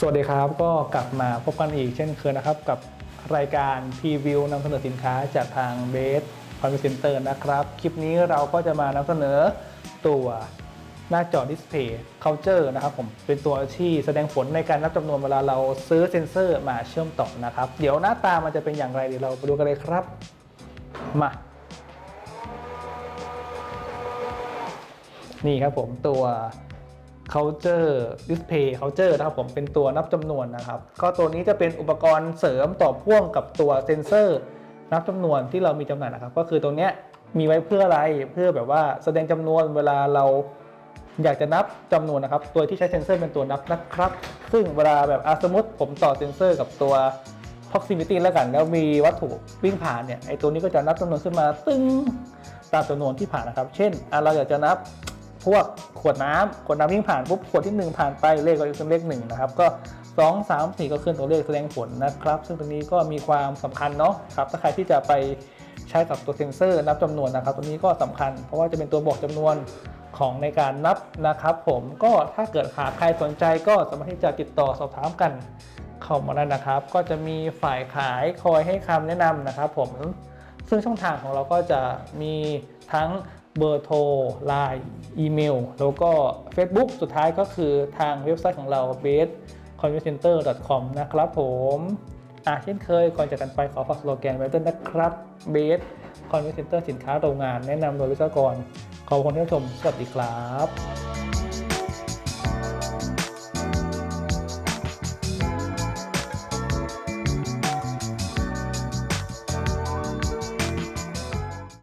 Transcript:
สวัสดีครับก็กลับมาพบกันอีกเช่นเคยนะครับ กับรายการพรีวิวนำเสนอสินค้าจากทางเบสคอนเซ็นเตอร์นะครับ คลิปนี้เราก็จะมานำเสนอตัวหน้าจอดิสเพย์เคาน์เตอร์นะครับผมเป็นตัวที่แสดงผลในการนับจำนวนเวลาเราซื้อเซ็นเซอร์มาเชื่อมต่อนะครับ เดี๋ยวหน้าตามันจะเป็นอย่างไรเดี๋ยวเราไปดูกันเลยครับมานี่ครับผมตัว Culture Display Culture นะครับผมเป็นตัวนับจำนวนนะครับก็ตัวนี้จะเป็นอุปกรณ์เสริมต่อพ่วงกับตัวเซนเซอร์นับจำนวนที่เรามีจำหน่ายนะครับ ก็คือตรงเนี้ยมีไว้เพื่ออะไรเพื่อแบบว่าแสดงจำนวนเวลาเราอยากจะนับจำนวนนะครับ ตัวที่ใช้เซนเซอร์เป็นตัวนับนะครับ ซึ่งเวลาแบบสมมติผมต่อเซนเซอร์กับตัว proximity แล้วกัน แล้วมีวัตถุวิ่งผ่านเนี่ย ไอตัวนี้ก็จะนับจำนวนขึ้นมา ตึ้งตามจำนวนที่ผ่านนะครับ เช่น เราอยากจะนับ พวกขวดน้ำขวดน้ำวิ่งผ่านปุ๊บขวดที่ 1 ผ่านไปเลขก็เป็นเลข1นะครับก็ 2 3 4 ก็ขึ้นตัวเลขแสดงผลนะครับ ซึ่งตรงนี้ก็มีความสำคัญเนาะครับถ้าใครที่จะไปใช้กับตัวเซ็นเซอร์นับจำนวนนะครับ ตัวนี้ก็สำคัญ เพราะว่าจะเป็นตัวบอกจำนวนของในการนับนะครับ ผมก็ถ้าเกิดหากใครสนใจก็สามารถที่จะติดต่อสอบถามกันเข้ามาได้นะครับ ก็จะมีฝ่ายขายคอยให้คำแนะนำนะครับ ผม ซึ่งช่องทางของเราก็จะมีทั้งเบอร์โทร Line อีเมล แล้วก็ Facebook สุดท้ายก็คือทางเว็บไซต์ของเรา base c o n v e n c e n t e r com นะครับผมอะเช่นเคยก่อนจากกันไปขอฝากสโลแกนไว้ด้วยนะครับ base c o n v e n c e n t e r สินค้าโรงงานแนะนำโดยวิศวกร ขอบคุณที่ชม สวัสดีครับ